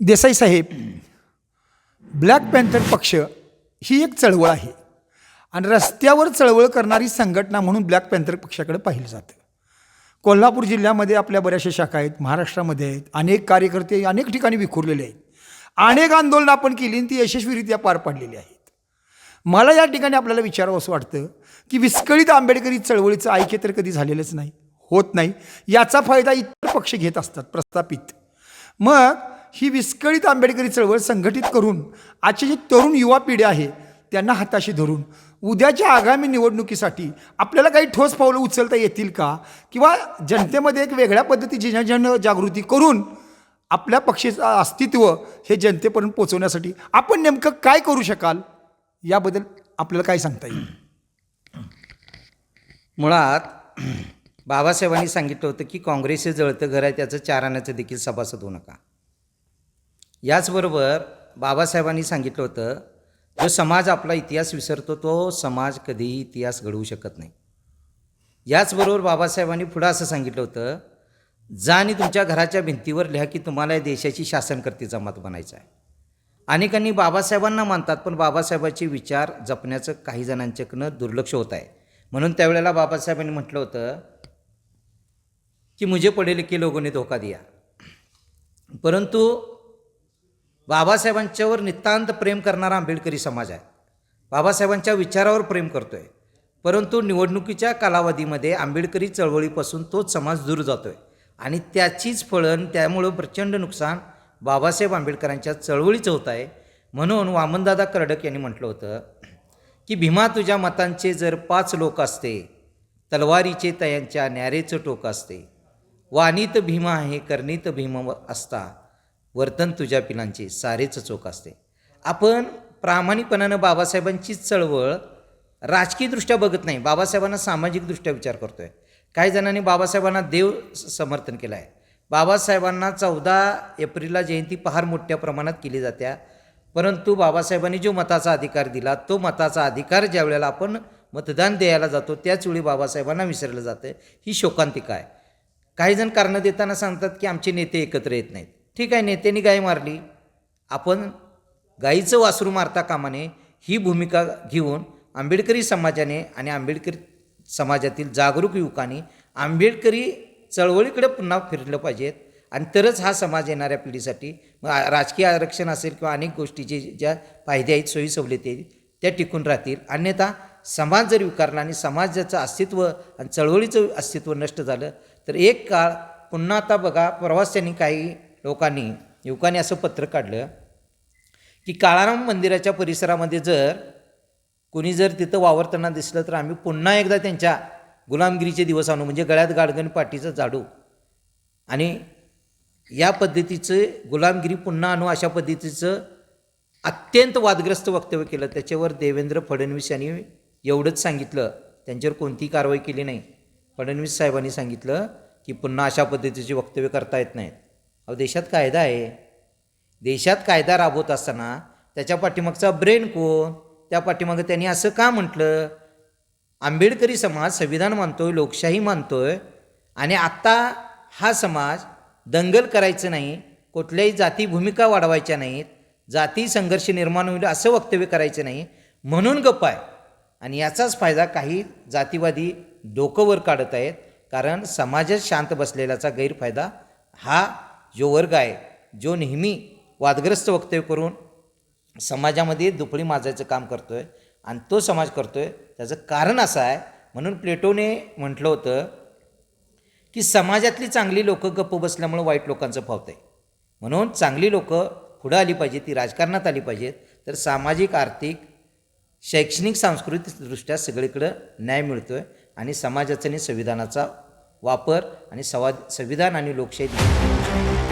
देसाई साहेब black panther पक्ष ही एक चळवळ आहे. आणि रस्त्यावर चळवळ करणारी संघटना म्हणून ब्लॅक पॅन्थर पक्षाकडे पाहिलं जातं. कोल्हापूर जिल्ह्यामध्ये आपल्या बऱ्याचशा शाखा आहेत महाराष्ट्रामध्ये आहेत अनेक कार्यकर्ते अनेक ठिकाणी विखुरलेले आहेत. अनेक आंदोलनं आपण केली आणि ती यशस्वीरित्या पार पाडलेली आहेत. मला या ठिकाणी आपल्याला विचारावं असं वाटतं की विस्कळीत आंबेडकरी चळवळीचं ऐक्य तर कधी झालेलंच नाही होत नाही. याचा फायदा इतर पक्ष घेत असतात प्रस्थापित. मग ही विस्कळीत आंबेडकरी चळवळ संघटित करून आजची जी तरुण युवा पिढी आहे त्यांना हाताशी धरून उद्याच्या आगामी निवडणुकीसाठी आपल्याला काही ठोस पावलं उचलता येतील का? किंवा जनतेमध्ये एक वेगळ्या पद्धतीची जन जागृती करून आपल्या पक्षाचं अस्तित्व हे जनतेपर्यंत पोचवण्यासाठी आपण नेमकं काय करू शकाल? याबद्दल आपल्याला काय सांगता येईल? मुळात बाबासाहेबांनी सांगितलं होतं की काँग्रेस हे जळतं घर आहे त्याचं चार देखील सभासद होऊ नका. याचबरोबर बाबासाहेबांनी सांगितलं होतं जो समाज आपला इतिहास विसरतो तो समाज कधीही इतिहास घडवू शकत नाही. याचबरोबर बाबासाहेबांनी पुढं असं सांगितलं होतं जा आणि तुमच्या घराच्या भिंतीवर लिहा की तुम्हाला या देशाची शासनकर्ती जमात बनायचं आहे. अनेकांनी बाबासाहेबांना मानतात पण बाबासाहेबांचे विचार जपण्याचं काही जणांच्याकडनं दुर्लक्ष होत आहे. म्हणून त्यावेळेला बाबासाहेबांनी म्हटलं होतं की मुझे पडेल की लोगों ने धोका दिया. परंतु बाबासाहेबांच्यावर नितांत प्रेम करणारा आंबेडकरी समाज आहे. बाबासाहेबांच्या विचारावर प्रेम करतो आहे परंतु निवडणुकीच्या कालावधीमध्ये आंबेडकरी चळवळीपासून तोच समाज दूर जातो आहे आणि त्याचीच फळण त्यामुळं प्रचंड नुकसान बाबासाहेब आंबेडकरांच्या चळवळीचं होत आहे. म्हणून वामनदादा कर्डक यांनी म्हटलं होतं की भीमा तुझ्या मतांचे जर पाच लोक असते तलवारीचे तयांच्या न्यारेचं टोक असते. वाणीत भीमा आहे करणीत भीम असता. वर्तन तुझ्या पिलांचे सारेच चोख असते. आपण प्रामाणिकपणानं बाबासाहेबांचीच चळवळ राजकीयदृष्ट्या बघत नाही बाबासाहेबांना सामाजिकदृष्ट्या विचार करतो आहे काही जणांनी बाबासाहेबांना देव समर्थन केलं आहे बाबासाहेबांना चौदा एप्रिलला जयंती फार मोठ्या प्रमाणात केली जात्या. परंतु बाबासाहेबांनी जो मताचा अधिकार दिला तो मताचा अधिकार ज्या वेळेला आपण मतदान द्यायला जातो त्याच वेळी बाबासाहेबांना विसरलं जातं. ही शोकांतिका आहे. काही जण कारणं देताना सांगतात की आमचे नेते एकत्र येत नाहीत. ठीक आहे नेत्यांनी गाय मारली. आपण गाईचं वासरू मारता कामाने ही भूमिका घेऊन आंबेडकरी समाजाने आणि आंबेडकरी समाजातील जागरूक युवकांनी आंबेडकरी चळवळीकडे पुन्हा फिरलं पाहिजेत. आणि तरच हा समाज येणाऱ्या पिढीसाठी मग राजकीय आरक्षण असेल किंवा अनेक गोष्टीचे ज्या फायदे आहेत सोयी सवलती आहेत त्या टिकून राहतील. अन्यथा समाज जर विकारला आणि समाजाचं अस्तित्व आणि चळवळीचं अस्तित्व नष्ट झालं तर एक काळ पुन्हा आता बघा प्रवास त्यांनी काही लोकांनी युवकांनी असं पत्र काढलं की काळाराम मंदिराच्या परिसरामध्ये जर कोणी जर तिथं वावरताना दिसलं तर आम्ही पुन्हा एकदा त्यांच्या गुलामगिरीचे दिवस आणू म्हणजे गळ्यात गाडगण पाठीचं झाडू. आणि या पद्धतीचं गुलामगिरी पुन्हा आणू अशा पद्धतीचं अत्यंत वादग्रस्त वक्तव्य केलं. त्याच्यावर देवेंद्र फडणवीस यांनी एवढंच सांगितलं. त्यांच्यावर कोणतीही कारवाई केली नाही. फडणवीस साहेबांनी सांगितलं की पुन्हा अशा पद्धतीचे वक्तव्य करता येत नाहीत. अहो देशात कायदा आहे. देशात कायदा राबवत असताना त्याच्या पाठीमागचा ब्रेन कोण? त्या पाठीमागं त्यांनी असं का म्हटलं? आंबेडकरी समाज संविधान मानतोय लोकशाही मानतोय आणि आत्ता हा समाज दंगल करायचं नाही कुठल्याही जाती भूमिका वाढवायच्या नाहीत जाती संघर्ष निर्माण होईल असं वक्तव्य करायचं नाही म्हणून गप्प आहे. आणि याचाच फायदा काही जातीवादी डोकंवर काढत आहेत कारण समाजात शांत बसलेल्याचा गैरफायदा हा जो वर्ग आहे जो नेहमी वादग्रस्त वक्तव्य करून समाजामध्ये दुपळी माजायचं काम करतो आहे आणि तो समाज करतो आहे त्याचं कारण असं आहे म्हणून प्लेटोने म्हटलं होतं की समाजातली चांगली लोकं गप्प बसल्यामुळं वाईट लोकांचं फावतं आहे म्हणून चांगली लोकं पुढं आली पाहिजे ती राजकारणात आली पाहिजेत तर सामाजिक आर्थिक शैक्षणिक सांस्कृतिकदृष्ट्या सगळीकडं न्याय मिळतो आहे आणि समाजाचा आणि संविधानाचा वापर आणि संवाद संविधान आणि लोकशाही